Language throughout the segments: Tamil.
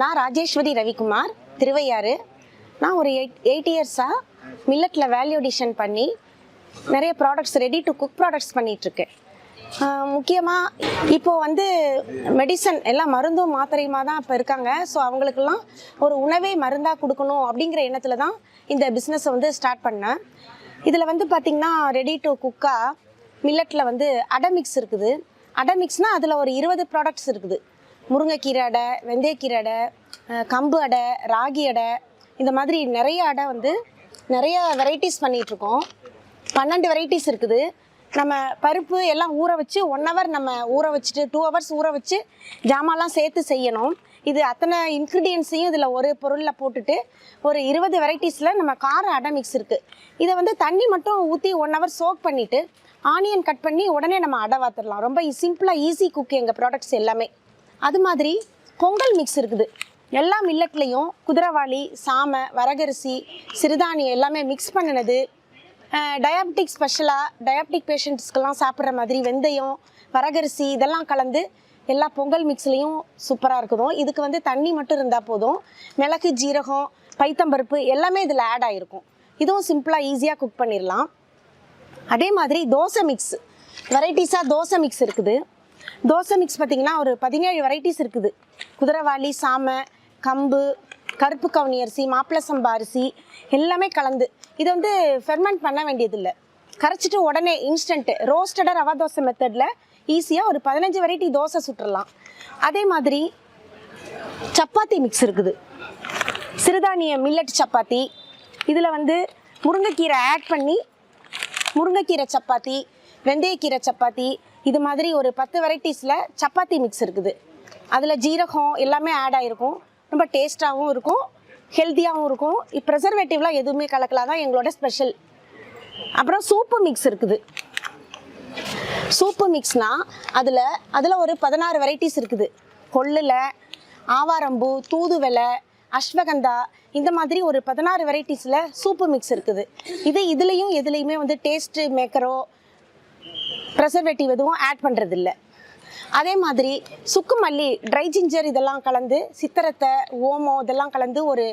நான் ராஜேஸ்வரி ரவிக்குமார் திருவையாறு. நான் ஒரு எயிட் எயிட் இயர்ஸாக மில்லட்டில் வேல்யூ அடிஷன் பண்ணி நிறைய products ready to cook products பண்ணிகிட்ருக்கேன் முக்கியமாக இப்போது வந்து மெடிசன் எல்லாம் மருந்தும் மாத்திரையுமா தான் இப்போ இருக்காங்க. ஸோ அவங்களுக்கெல்லாம் ஒரு உணவே மருந்தாக கொடுக்கணும் அப்படிங்கிற எண்ணத்தில் தான் இந்த பிஸ்னஸை வந்து ஸ்டார்ட் பண்ணேன். இதில் வந்து பார்த்திங்கன்னா ரெடி டு குக்காக மில்லட்டில் வந்து அடமிக்ஸ் இருக்குது. அடமிக்ஸ்னால் அதில் ஒரு இருபது ப்ராடக்ட்ஸ் இருக்குது. முருங்கைக்கீரை அடை வெந்தயக்கீரை அடை கம்பு அடை ராகி அடை இந்த மாதிரி நிறைய அடை வந்து நிறைய வெரைட்டிஸ் பண்ணிகிட்ருக்கோம் பன்னெண்டு வெரைட்டிஸ் இருக்குது. நம்ம பருப்பு எல்லாம் ஊற வச்சு ஒன் ஹவர் நம்ம ஊற வச்சுட்டு டூ ஹவர்ஸ் ஊற வச்சு ஜாமான்லாம் சேர்த்து செய்யணும். இது அத்தனை இன்க்ரீடியன்ஸையும் இதில் ஒரு பொருளில் போட்டுட்டு ஒரு இருபது வெரைட்டிஸில் நம்ம கார அடை மிக்ஸ் இருக்குது இதை வந்து தண்ணி மட்டும் ஊற்றி ஒன் ஹவர் சோக் பண்ணிவிட்டு ஆனியன் கட் பண்ணி உடனே நம்ம அடை வாத்துடலாம் ரொம்ப சிம்பிளாக ஈஸி குக் எங்கள் ப்ராடக்ட்ஸ் எல்லாமே. அது மாதிரி பொங்கல் மிக்ஸ் இருக்குது. எல்லா மில்லட்லேயும் குதிரவாளி சாமை வரகரிசி சிறுதானியம் எல்லாமே மிக்ஸ் பண்ணினது. டயாபெட்டிக் ஸ்பெஷலாக டயாபெட்டிக் பேஷண்ட்ஸ்க்கெல்லாம் சாப்பிட்ற மாதிரி வெந்தயம் வரகரிசி இதெல்லாம் கலந்து எல்லா பொங்கல் மிக்ஸ்லேயும் சூப்பராக இருக்குதும். இதுக்கு வந்து தண்ணி மட்டும் இருந்தால் போதும். மிளகு ஜீரகம் பைத்தம்பருப்பு எல்லாமே இதில் ஆட் ஆகிருக்கும் இதுவும் சிம்பிளாக ஈஸியாக குக் பண்ணிடலாம் அதே மாதிரி தோசை மிக்ஸ் வெரைட்டிஸாக தோசை மிக்ஸ் இருக்குது. தோசை மிக்ஸ் பார்த்திங்கன்னா ஒரு பதினேழு வெரைட்டிஸ் இருக்குது. குதிரவாளி சாமை கம்பு கருப்பு கவுனி அரிசி மாப்பிள்ளை சம்பா அரிசி எல்லாமே கலந்து. இதை வந்து ஃபெர்மெண்ட் பண்ண வேண்டியதில்லை. கரைச்சிட்டு உடனே இன்ஸ்டன்ட்டு ரோஸ்டடாக ரவா தோசை மெத்தடில் ஈஸியாக ஒரு பதினஞ்சு வெரைட்டி தோசை சுட்டுறலாம். அதே மாதிரி சப்பாத்தி மிக்ஸ் இருக்குது. சிறுதானிய மில்லட் சப்பாத்தி. இதில் வந்து முருங்கைக்கீரை ஆட் பண்ணி முருங்கைக்கீரை சப்பாத்தி வெந்தயக்கீரை சப்பாத்தி இது மாதிரி ஒரு பத்து வெரைட்டிஸில் சப்பாத்தி மிக்ஸ் இருக்குது. அதில் ஜீரகம் எல்லாமே ஆட் ஆகிருக்கும் ரொம்ப டேஸ்ட்டாகவும் இருக்கும். ஹெல்த்தியாகவும் இருக்கும். ப்ரெசர்வேட்டிவ்லாம் எதுவுமே கலக்கலாம் தான் எங்களோட ஸ்பெஷல் அப்புறம் சூப்பு மிக்ஸ் இருக்குது. சூப்பு மிக்ஸ்னால் அதில் அதில் ஒரு பதினாறு வெரைட்டிஸ் இருக்குது. கொள்ளில் ஆவாரம்பூ தூதுவளை அஸ்வகந்தா இந்த மாதிரி ஒரு பதினாறு வெரைட்டிஸில் சூப்பு மிக்ஸ் இருக்குது. இது இதுலேயும் எதுலேயுமே வந்து டேஸ்ட்டு மேக்கரோ ப்ரெசர்வேட்டிவ் எதுவும் ஆட் பண்ணுறதில்ல அதே மாதிரி சுக்குமல்லி ட்ரை ஜிஞ்சர் இதெல்லாம் கலந்து சித்திரத்தை ஓமம் இதெல்லாம் கலந்து ஒரு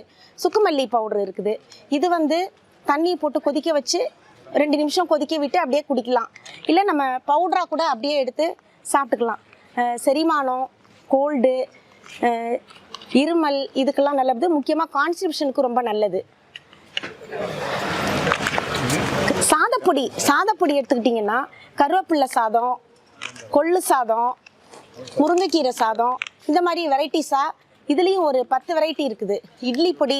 சுக்குமல்லி பவுடர் இருக்குது. இது வந்து தண்ணி போட்டு கொதிக்க வச்சு ரெண்டு நிமிஷம் கொதிக்க விட்டு அப்படியே குடிக்கலாம். இல்லை நம்ம பவுடராக கூட அப்படியே எடுத்து சாப்பிட்டுக்கலாம். செரிமானம் கோல்டு இருமல் இதுக்கெல்லாம் நல்லது. முக்கியமாக கான்ஸ்டிபியூஷனுக்கு ரொம்ப நல்லது. சாதப்பொடி சாதப்பொடி எடுத்துக்கிட்டிங்கன்னா கருவேப்பிள்ளை சாதம் கொள்ளு சாதம் முருங்கைக்கீரை சாதம் இந்த மாதிரி வெரைட்டிஸாக இதுலேயும் ஒரு பத்து வெரைட்டி இருக்குது. இட்லி பொடி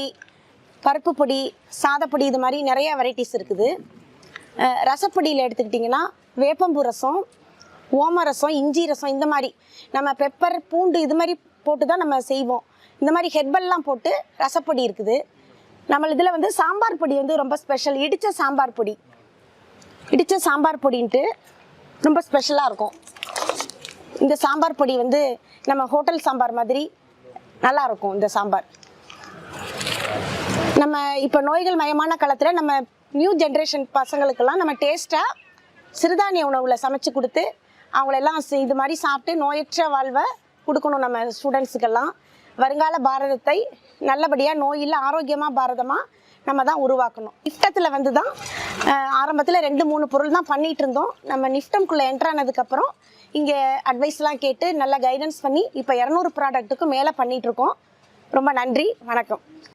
பருப்பு பொடி சாதப்பொடி இது மாதிரி நிறைய வெரைட்டிஸ் இருக்குது. ரசப்பொடியில் எடுத்துக்கிட்டிங்கன்னா வேப்பம்பூ ரசம் ஓம ரசம் இஞ்சி ரசம் இந்த மாதிரி நம்ம பெப்பர் பூண்டு இது மாதிரி போட்டு தான் நம்ம செய்வோம். இந்த மாதிரி ஹெர்பல்லாம் போட்டு ரசப்பொடி இருக்குது. நம்ம இதில் வந்து சாம்பார் பொடி வந்து ரொம்ப ஸ்பெஷல் இடித்த சாம்பார் பொடி. இடித்த சாம்பார் பொடின்ட்டு ரொம்ப ஸ்பெஷலாக இருக்கும். இந்த சாம்பார் பொடி வந்து நம்ம ஹோட்டல் சாம்பார் மாதிரி நல்லா இருக்கும் இந்த சாம்பார். நம்ம இப்போ நோய்கள் மயமான காலத்தில் நம்ம நியூ ஜென்ரேஷன் பசங்களுக்கெல்லாம் நம்ம டேஸ்ட்டாக சிறுதானிய உணவில் சமைச்சு கொடுத்து அவங்களெல்லாம் இது மாதிரி சாப்பிட்டு நோயற்ற வாழ்வை கொடுக்கணும் நம்ம ஸ்டூடெண்ட்ஸுக்கெல்லாம் வருங்கால பாரதத்தை நல்லபடியாக நோயில் ஆரோக்கியமாக பாரதமாக நம்ம தான் உருவாக்கணும். நிஃப்டத்தில் வந்து தான் ஆரம்பத்தில் ரெண்டு மூணு பொருள் தான் பண்ணிகிட்டு இருந்தோம். நம்ம நிஃப்டம்குள்ளே என்ட்ரு ஆனதுக்கப்புறம் இங்கே அட்வைஸ்லாம் கேட்டு நல்லா கைடன்ஸ் பண்ணி இப்போ இரநூறு ப்ராடக்ட்டுக்கு மேலே பண்ணிகிட்ருக்கோம் ரொம்ப நன்றி வணக்கம்.